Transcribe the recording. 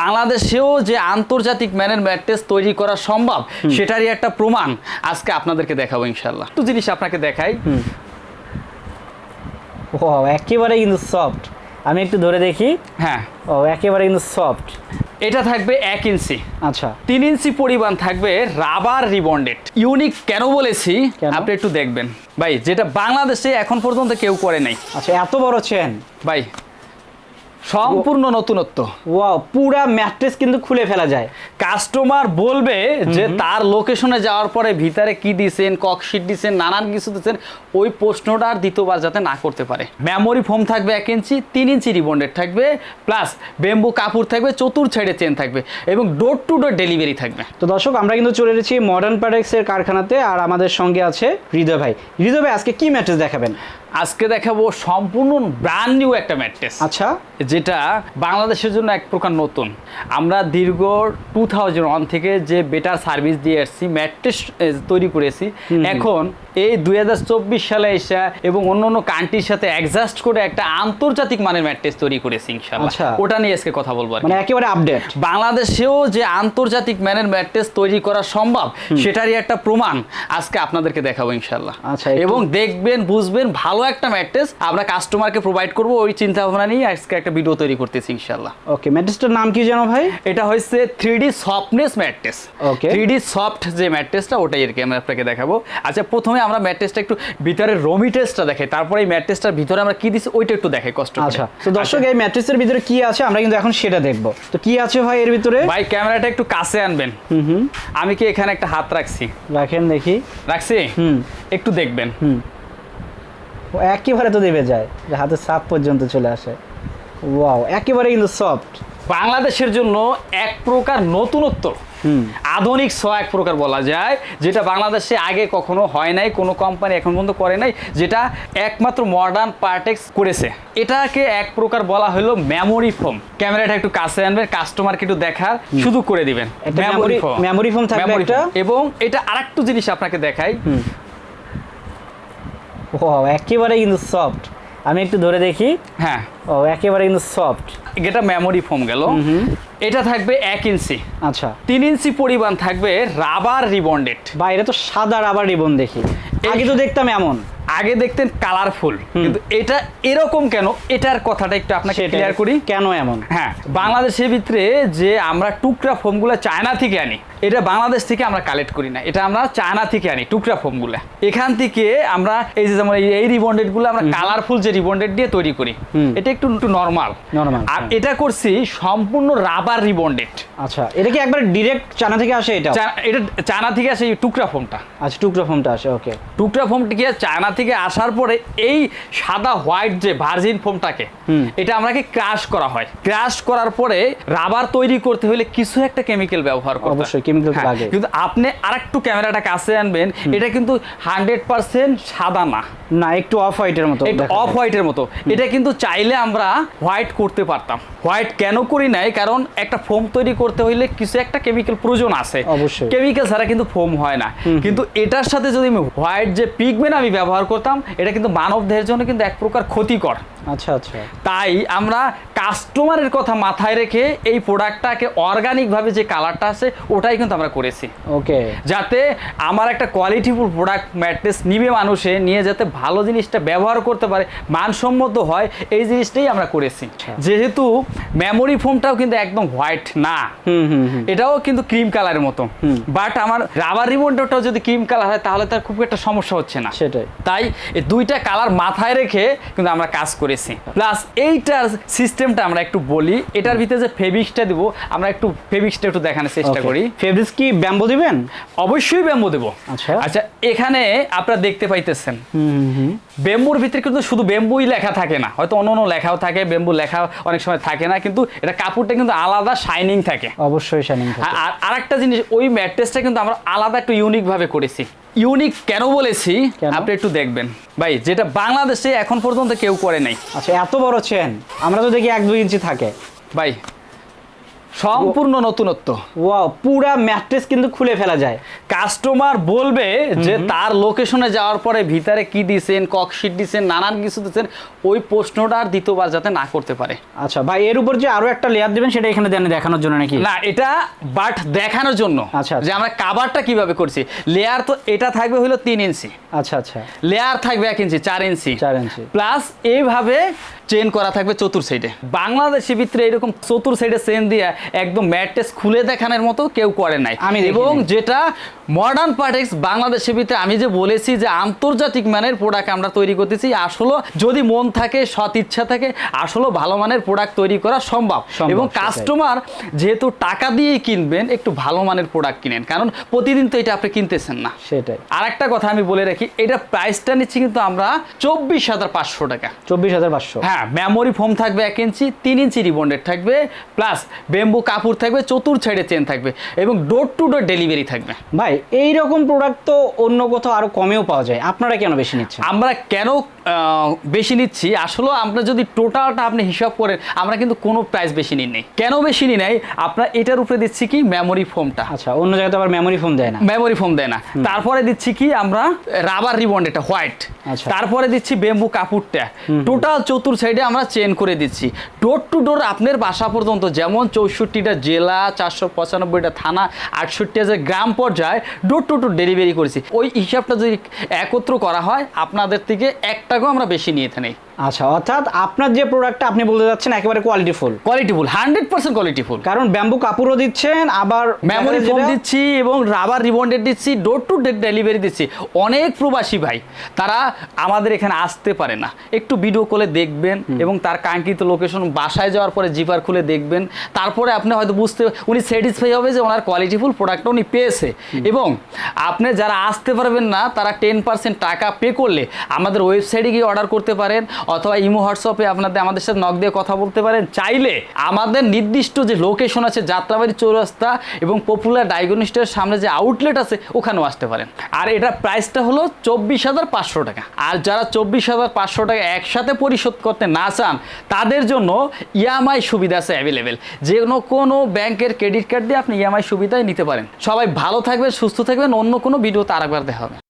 বাংলাদেশেও যে আন্তর্জাতিক ম্যানের ম্যাট্রেস তৈরি করা সম্ভব সেটারই একটা প্রমাণ আজকে আপনাদেরকে দেখাবো ইনশাল্লাহ একটু জিনিস আপনাকে দেখাই। ও একেবারে কিন্তু সফট আমি একটু ধরে দেখি। হ্যাঁ। ও একেবারে কিন্তু সফট এটা থাকবে এক ইঞ্চি। আচ্ছা। তিন ইঞ্চি পরিমাণ থাকবে রাবার রিবন্ডেড। ইউনিক কেন বলেছি? আপনি একটু দেখবেন। ভাই যেটা বাংলাদেশে এখন পর্যন্ত কেউ করে নাই। আচ্ছা এত বড় চেন ভাই সম্পূর্ণ নতুনত্ব। ওয়াও পুরা ম্যাট্রেস কিন্তু খুলে ফেলা যায়। কাস্টমার বলবে যে তার লোকেশনে যাওয়ার পরে ভিতরে কি দিছেন ককশিট দিছেন নানান কিছু দিছেন ওই প্রশ্নটা আর দ্বিতীয়বার যাতে না করতে পারে। মেমোরি ফোম থাকবে এক ইঞ্চি তিন ইঞ্চি রিবন্ডেড থাকবে প্লাস বেম্বু কাপড় থাকবে চতুর সাইডে চেন থাকবে এবং ডোর টু ডোর ডেলিভারি থাকবে। তো দর্শক আমরা কিন্তু চলে এসেছি মডার্ন প্যাডেক্সের কারখানাতে আর আমাদের সঙ্গে আছে হৃদয় ভাই। হৃদয় ভাই আজকে কি ম্যাট্রেস দেখাবেন? আজকে দেখাবো সম্পূর্ণ ব্র্যান্ড নিউ একটা ম্যাট্রেস আচ্ছা। যেটা বাংলাদেশের জন্য এক প্রকার নতুন। আমরা দীর্ঘ টু থাউজেন্ড ওয়ান থেকে যে বেটার সার্ভিস দিয়ে আসছি ম্যাট্রেস তৈরি করেছি। এখন এই দুই হাজার চব্বিশ সালে এসে এবং অন্য অন্য কান্ট্রির সাথে অ্যাডজাস্ট করে একটা আন্তর্জাতিক মানের ম্যাট্রেস তৈরি করেছি ইনশাল্লাহ আচ্ছা। ওটা নিয়ে আজকে কথা বলব মানে একেবারে আপডেট বাংলাদেশেও যে আন্তর্জাতিক ম্যানের ম্যাট্রেস তৈরি করা সম্ভব সেটারই একটা প্রমাণ আজকে আপনাদেরকে দেখাবো ইনশাল্লাহ আচ্ছা, এবং দেখবেন বুঝবেন ভালো একটা ম্যাট্রেস আমরা কাস্টমারকে প্রোভাইড করব ওই চিন্তা ভাবনা নিয়ে আজকে একটা ভিডিও তৈরি করতেছি ইনশাল্লাহ ওকে ম্যাট্রেসটার নাম কি জানো ভাই? এটা হচ্ছে three D softness mattress Okay. Three D soft যে ম্যাট্রেসটা ওটাই আর কি আমরা আপনাকে দেখাবো। আচ্ছা প্রথমে আমরা ম্যাট্রেসটা একটু ভিতরে রমি টেস্টটা দেখাই তারপরে এই ম্যাট্রেসটার ভিতরে আমরা কি দিচ্ছি ওইটা একটু দেখাই কষ্ট আচ্ছা তো দর্শক এই ম্যাট্রেসের ভিতরে কি আছে আমরা কিন্তু এখন সেটা দেখব। তো কি আছে ভাই এর ভিতরে? ভাই ক্যামেরাটা একটু কাছে আনবেন। হুম হুম। আমি কি এখানে একটা হাত রাখছি? রাখেন দেখি। রাখছি? হুম। একটু দেখবেন। হুম। ও একেবারে তো দেবে যায় যে হাতের সাপ পর্যন্ত চলে আসে। ওয়াও একেবারে কিন্তু সফট বাংলাদেশের জন্য এক প্রকার নতুনত্ব। আধুনিক ছ এক প্রকার বলা যায় যেটা বাংলাদেশে আগে কখনো হয় নাই কোনো কোম্পানি এখন পর্যন্ত করে নাই যেটা একমাত্র মডার্ন পার্টেক্স করেছে। এটাকে এক প্রকার বলা হলো মেমোরি ফোম ক্যামেরাটা একটু কাছে আনবেন কাস্টমারকে একটু দেখার শুধু করে দিবেন। মেমোরি foam থাকবে একটা? এবং এটা আরেকটু জিনিস আপনাকে দেখাই। ওয়াও একেবারে কিন্তু সফট আমি একটু ধরে দেখি। হ্যাঁ। ও একেবারে কিন্তু সফট এটা মেমোরি ফোম গেল। এটা থাকবে এক ইঞ্চি। আচ্ছা। তিন ইঞ্চি পরিমাণ থাকবে রাবার রিবন্ডেড বা এটা তো সাদা রাবার রিবন দেখি। আগে তো দেখতাম এমন। আগে দেখতেন কালারফুল। কিন্তু এটা এরকম কেন? এটার কথাটা একটু আপনাকে ক্লিয়ার করি। কেন এমন? হ্যাঁ বাংলাদেশের ভিতরে যে আমরা টুকরা ফোমগুলো চায়না থেকে আনি এটা বাংলাদেশ থেকে আমরা কালেক্ট করি না। এটা আমরা চায়না থেকে আনি টুকরা ফোমগুলো। এখান থেকে আমরা এই যে যেমন এই- রিবন্ডেডগুলো আমরা কালারফুল যে রিবন্ডেড দিয়ে তৈরি করি এটা একটু একটু নর্মাল Normal, আর হ্যাঁ। এটা করছি সম্পূর্ণ রাবার রিবন্ডেড আচ্ছা এটা কি একবার ডিরেক্ট চায়না থেকে আসে এটা এটা চায়না থেকে আসে এই টুকরা ফোমটা। আচ্ছা টুকরা ফোমটা আসে ওকে টুকরা ফোমটিকে চায়না থেকে আসার পরে এই সাদা হোয়াইট যে ভার্জিন ফোমটাকে এটা আমাকে ক্রাশ করা হয়। ক্রাশ করার পরে রাবার তৈরি করতে হলে কিছু একটা কেমিক্যাল ব্যবহার করতে হয়। অবশ্যই, হ্যাঁ, লাগে। কিন্তু আপনি আরেকটু ক্যামেরাটা কাছে আনবেন এটা কিন্তু হান্ড্রেড পার্সেন্ট সাদা না। না একটু অফ হোয়াইটের মতো একটু অফ হোয়াইটের মতো। এটা কিন্তু চাইলে আমরা হোয়াইট করতে পারতাম। হোয়াইট কেন করি নাই? কারণ একটা ফোম তৈরি করতে হইলে কিছু একটা কেমিক্যাল প্রয়োজন আছে। অবশ্যই। কেমিক্যাল ছাড়া কিন্তু ফোম হয় না। কিন্তু এটার সাথে যদি আমি হোয়াইট যে পিগমেন্ট আমি ব্যবহার করতাম এটা কিন্তু মানব দেহের জন্য কিন্তু এক প্রকার ক্ষতিকর। আচ্ছা আচ্ছা। তাই আমরা কাস্টমারের কথা মাথায় রেখে এই প্রোডাক্টটাকে অর্গানিকভাবে যে কালারটা আছে ওটাই কিন্তু আমরা করেছি। ওকে। যাতে আমার একটা কোয়ালিটিফুল প্রোডাক্ট ম্যাট্রেস নিবে মানুষে নিয়ে যাতে ভালো জিনিসটা ব্যবহার করতে পারে মানসম্মত হয় এই জিনিসটাই আমরা করেছি। যেহেতু মেমোরি ফোমটাও কিন্তু একদম হোয়াইট না। হুম হুম হুম। এটাও কিন্তু ক্রিম কালারের মতো। বাট আমার রাবার রিবনটাও যদি ক্রিম কালার হয় তাহলে তার খুব একটা সমস্যা হচ্ছে না। সেটাই। তাই এই দুইটা কালার মাথায় রেখে কিন্তু আমরা কাজ করেছি। প্লাস এইটার সিস্টেমটা আমরা একটু বলি। এটার ভিতরে যে ফেবিক্সটা দিব আমরা একটু ফেবিক্সটা একটু দেখানোর চেষ্টা করি। ফেব্রিক্স কি ব্যাম্বো দিবেন? অবশ্যই ব্যাম্বু দেবো। আচ্ছা। আচ্ছা এখানে আপনারা দেখতে পাইতেছেন। বেম্বুর ভিতরে কিন্তু শুধু বেম্বুই লেখা থাকে না। হয়তো অন্য অন্য লেখাও থাকে বেম্বু লেখা অনেক সময় থাকে না কিন্তু এটা কাপড়টা কিন্তু আলাদা শাইনিং থাকে। অবশ্যই শাইনিং আর- আর আরেকটা জিনিস ওই ম্যাট্রেসটা কিন্তু আমরা আলাদা একটু ইউনিক ভাবে করেছি। ইউনিক কেন বলেছি? আপনি একটু দেখবেন। ভাই যেটা বাংলাদেশে এখন পর্যন্ত কেউ করে নাই। আচ্ছা এত বড় চেন আমরা তো দেখি এক দুই ইঞ্চি থাকে। ভাই সম্পূর্ণ নতুনত্ব। ওয়াও পুরা ম্যাট্রেস কিন্তু খুলে ফেলা যায়। কাস্টমার বলবে যে তার লোকেশনে যাওয়ার পরে ভিতরে কি দিছেন ককশিট দিছেন নানান কিছু দিছেন ওই প্রশ্নটা আর দ্বিতীয়বার যাতে না করতে পারে। আচ্ছা ভাই এর উপর যে আরও একটা লেয়ার দিবেন সেটা এখানে দেন দেখানোর জন্য নাকি? না এটা বাট দেখানোর জন্য। আচ্ছা, আচ্ছা। যে আমরা কাভারটা কীভাবে করছি। লেয়ার তো এটা থাকবে হলো তিন ইঞ্চি আচ্ছা আচ্ছা। লেয়ার থাকবে এক ইঞ্চি চার ইঞ্চি চার ইঞ্চি প্লাস এইভাবে চেন করা থাকবে চতুর সাইডে বাংলাদেশের ভিতরে এরকম চতুর সাইডে চেন দিয়ে একদম ম্যাট্রেস খুলে দেখানোর মতো কেউ করে নাই। আমি এবং যেটা মডার্ন পার্টেক্স বাংলাদেশের ভিতরে আমি যে বলেছি যে আন্তর্জাতিক মানের প্রোডাক্ট আমরা তৈরি করতেছি আসলে যদি মন থাকে সৎ ইচ্ছা থাকে আসলে ভালো মানের প্রোডাক্ট তৈরি করা সম্ভব। সম্ভব, এবং কাস্টমার যেহেতু টাকা দিয়ে কিনবেন একটু ভালো মানের প্রোডাক্ট কিনেন। কারণ প্রতিদিন তো এটা আপনি কিনতেছেন না। সেটাই। আর একটা কথা আমি বলে রাখি এটা প্রাইসটা নিচ্ছি কিন্তু আমরা চব্বিশ হাজার পাঁচশো টাকা। চব্বিশ হাজার পাঁচশো। হ্যাঁ মেমোরি ফোম থাকবে এক ইঞ্চি তিন ইঞ্চি রিবন্ডেড থাকবে প্লাস বেম্বু কাপড় থাকবে চতুর সাইডে চেন থাকবে এবং ডোর টু ডোর ডেলিভারি থাকবে। ভাই এই রকম প্রোডাক্ট তো অন্য কোথাও আরও কমেও পাওয়া যায়। আপনারা কেন বেশি নিচ্ছেন? আমরা কেন বেশি নিচ্ছি? আসলে আমরা যদি টোটালটা আপনি হিসাব করেন আমরা কিন্তু কোনো প্রাইস বেশি নিই নাই। কেন বেশি নিই নাই? আপনার এটার উপরে দিচ্ছি কি? মেমোরি ফোমটা আচ্ছা অন্য জায়গাতে আবার মেমোরি ফোন দেয় না। মেমোরি ফোম দেয় না। তারপরে দিচ্ছি কি? আমরা রাবার রিবন্ড এটা হোয়াইট। তারপরে দিচ্ছি বেম্বু কাপড়টা। টোটাল চতুর সাইডে আমরা চেন করে দিচ্ছি। ডোর টু ডোর আপনার বাসা পর্যন্ত যেমন চৌষট্টিটা জেলা, চারশো পঁচানব্বইটা থানা আটষট্টি হাজার গ্রাম পর্যায়ে ডোর টু ডোর ডেলিভারি করেছি। ওই হিসাবটা যদি একত্র করা হয়, আপনাদের থেকে এক টাকাও আমরা বেশি নিয়ে নেই আচ্ছা অর্থাৎ আপনার যে প্রোডাক্টটা আপনি বলতে যাচ্ছেন একেবারে quality full qualityful hundred percent qualityful কারণ ব্যাম্বু কাপড়ও দিচ্ছেন আবার মেমোরি ফোম দিচ্ছি এবং রাবার রিবন্ডেড দিচ্ছি ডোর টু ডেলিভারি দিচ্ছি। অনেক প্রবাসী ভাই তারা আমাদের এখানে আসতে পারে না। একটু ভিডিও কলে দেখবেন এবং তার কাঙ্ক্ষিত লোকেশন বাসায় যাওয়ার পরে জিপার খুলে দেখবেন। তারপরে আপনি হয়তো বুঝতে উনি স্যাটিসফাই হবে যে ওনার কোয়ালিটিফুল প্রোডাক্টটা উনি পেয়েছে। এবং আপনি যারা আসতে পারবেন না তারা টেন পার্সেন্ট টাকা পে করলে আমাদের ওয়েবসাইটে গিয়ে অর্ডার করতে পারেন। অথবা ইমো হোয়াটসঅ্যাপে আপনাদের, আমাদের সাথে নক দিয়ে কথা বলতে পারেন। চাইলে আমাদের নির্দিষ্ট যে লোকেশন আছে, যাত্রাবাড়ি চৌরাস্তা এবং পপুলার ডায়াগনিস্টের সামনে যে আউটলেট আছে, ওখানেও আসতে পারেন। আর এটার প্রাইসটা হলো চব্বিশ হাজার পাঁচশো টাকা। আর যারা চব্বিশ হাজার পাঁচশো টাকা একসাথে পরিশোধ করতে না চান, তাদের জন্য ইএমআই সুবিধা আছে অ্যাভেলেবেল যে কোনো কোনো ব্যাংকের ক্রেডিট কার্ড দিয়ে আপনি ইএমআই সুবিধাই নিতে পারেন। সবাই ভালো থাকবেন, সুস্থ থাকবেন। অন্য কোনো ভিডিওতে আরেকবার দেখা হবে।